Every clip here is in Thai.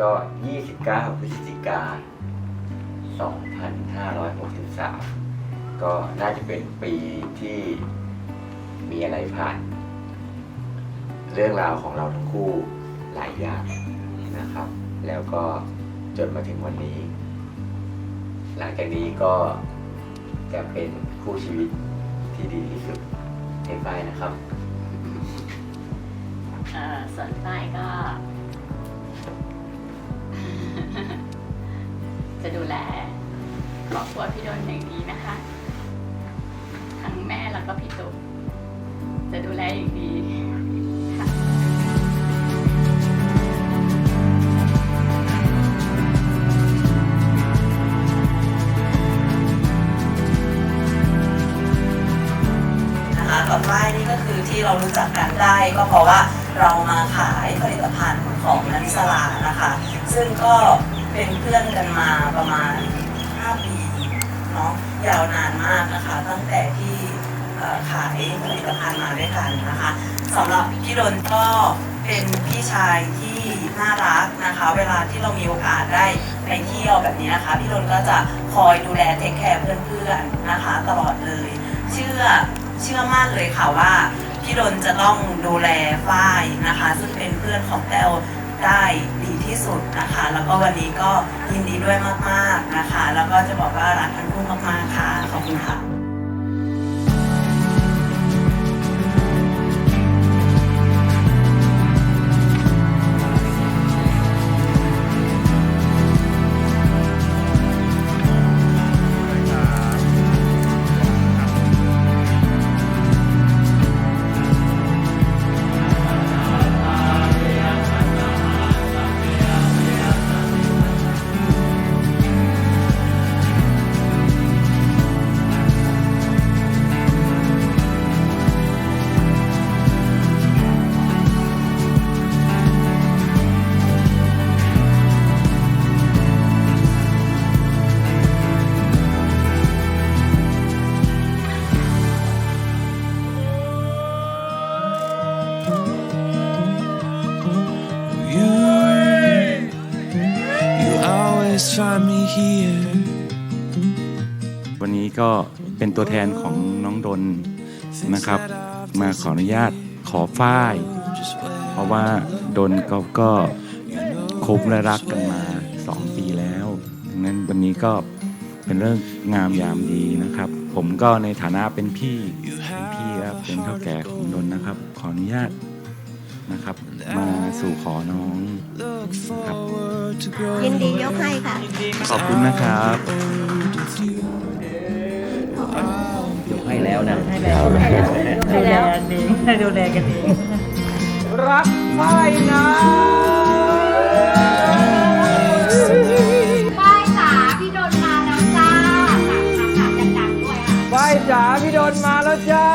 ก็ 29 พฤศจิกา 2563 ก็น่าจะเป็นปีที่มีอะไรผ่าน เรื่องราวของเราทั้งคู่หลายอย่างนะครับ แล้วก็จนมาถึงวันนี้ หลังจากนี้ก็จะเป็นคู่ชีวิตที่ดีที่สุดให้ไปนะครับ เอ่อส่วนป้ายก็ จะดูแลครอบครัวพี่โดนอย่างดีนะคะ ทั้งแม่แล้วก็พี่ตุ๊กจะดูแลอย่างดีนะคะกับฝ้นี่ก็คือที่เรารู้จักกันได้ ก็เพราะว่าเรามาขายผลิตภัณฑ์ ของนันสลานะคะ ซึ่งก็เป็นเพื่อนกันมาประมาณ 5 ปีเนาะยาวนานมากนะคะ ตั้งแต่ที่ขายผลิตภัณฑ์มาด้วยกันนะคะสำหรับพี่ดนก็เป็นพี่ชายที่น่ารักนะคะ เวลาที่เรามีโอกาสได้ไปเที่ยวแบบนี้นะคะ พี่ดนก็จะคอยดูแลเทคแคร์เพื่อนๆนะคะ ตลอดเลย เชื่อเชื่อมั่นเลยค่ะว่าพี่ดนจะต้องดูแลฝ้ายนะคะ ซึ่งเป พื่อนของแต้วได้ดีที่สุดนะคะ แล้วก็วันนี้ก็ยินดีด้วยมากๆนะคะ แล้วก็จะบอกว่ารักทั้งคู่มากๆค่ะขอบคุณค่ะ always find me here. วันนี้ก็เป็นตัวแทนของน้องดนนะครับ มาขออนุญาตขอฝ้าย เพราะว่าดนก็ก็คบและรักกันมาสองปีแล้วดังนั้นวันนี้ก็เป็นเรื่องงามยามดีนะครับ ผมก็ในฐานะเป็นพี่เป็นพี่ครับเป็นเท่าแก่ของดนนะครับ ขออนุญาต นะครับ มาสู่ขอน้อง Look forward to ยิน growing ดียกให้ค่ะ ขอบคุณนะครับ old with you. ยกให้แล้วนะดูแลกันเองดูแลกันเองรักไม่นะป้ายจ๋าพี่โดนมาแล้วจ้าค่ะค่ะดังๆด้วยค่ะไปจ๋าพี่โดนมาแล้วจ้า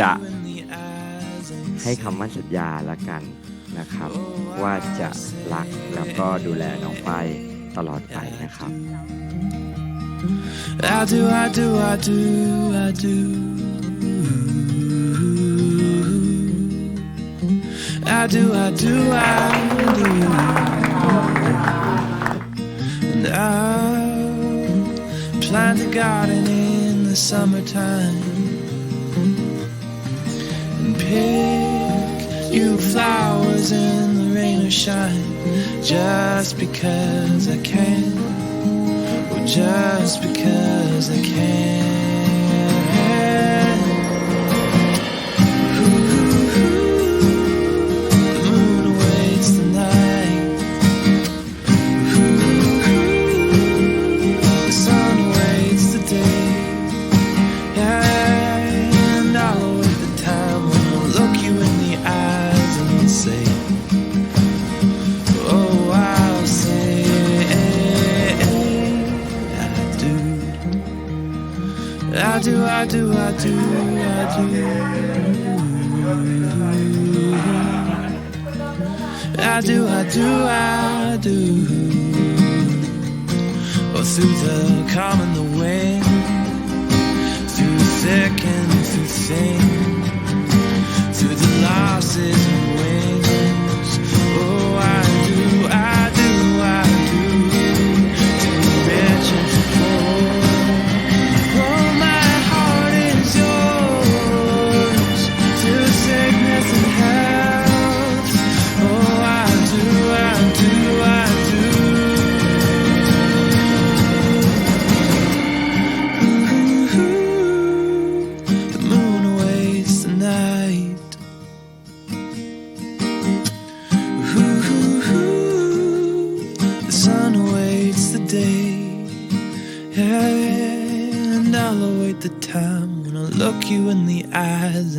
จะให้คำมั่นสัญญาละกันนะครับ ว่าจะรักแล้วก็ดูแลน้องไปตลอดไปนะครับ I do, I do, I do, I do. I do, I do, I do. And I'll plant a garden in the summertime pick you flowers in the rain or shine just because I can. Well, just because I can. I do, I do, I do, I do. I do, I do. Oh, through the calm and the wind, through thick and through thin, through the losses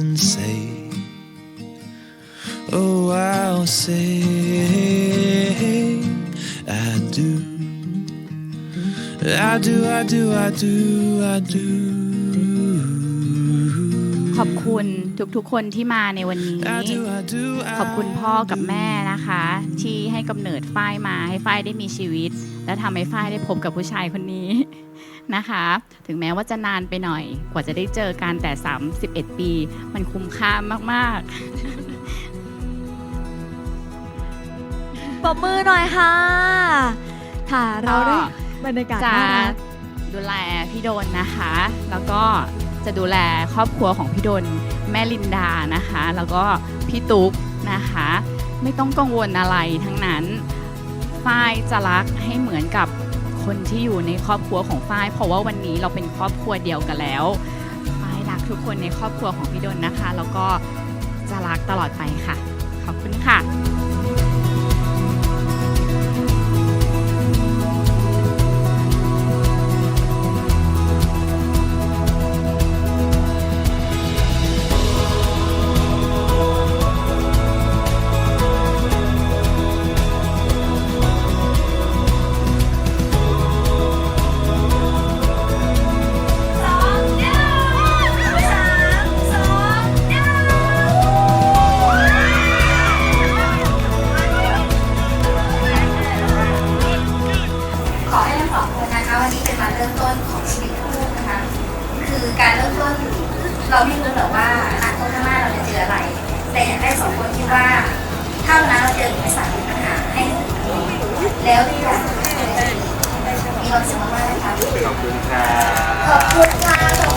and say, Oh, I'll say, I do, I do, I do, I do. ขอบคุณทุกๆคนที่มาในวันนี้ I do, I do, I ขอบคุณพ่อกับแม่นะคะ ที่ให้กำเนิดฝ้ายมาให้ฝ้ายได้มีชีวิต และทำให้ฝ้ายได้พบกับผู้ชายคนนี้ นะคะ ถึงแม้ว่าจะนานไปหน่อย กว่าจะได้เจอกันแต่ 31 ปี มันคุ้มค่ามากปรบมือหน่อยค่ะ ค่ะๆเราได้ ก็ บรรยากาศจะน่ารัก ดูแลพี่โดนนะคะ แล้วก็จะดูแลครอบครัวของพี่โดนแม่ลินดานะคะ แล้วก็พี่ตุ๊กนะคะ ไม่ต้องกังวลอะไรทั้งนั้นฝ้ายจะรักให้เหมือนกับคนที่อยู่ในครอบครัวของฝ้าย เพราะว่าวันนี้เราเป็นครอบครัวเดียวกันแล้วฝ้ายรักทุกคนในครอบครัวของพี่ดนนะคะ แล้วก็จะรักตลอดไปค่ะ ขอบคุณค่ะ ถ้าวันนั้นเราเจออุปสรรคหรือปัญหาให้นึกถึงแล้วทุกอย่างจะมีความสุขมากๆนะคะขอบคุณครับขอบคุณค่ะ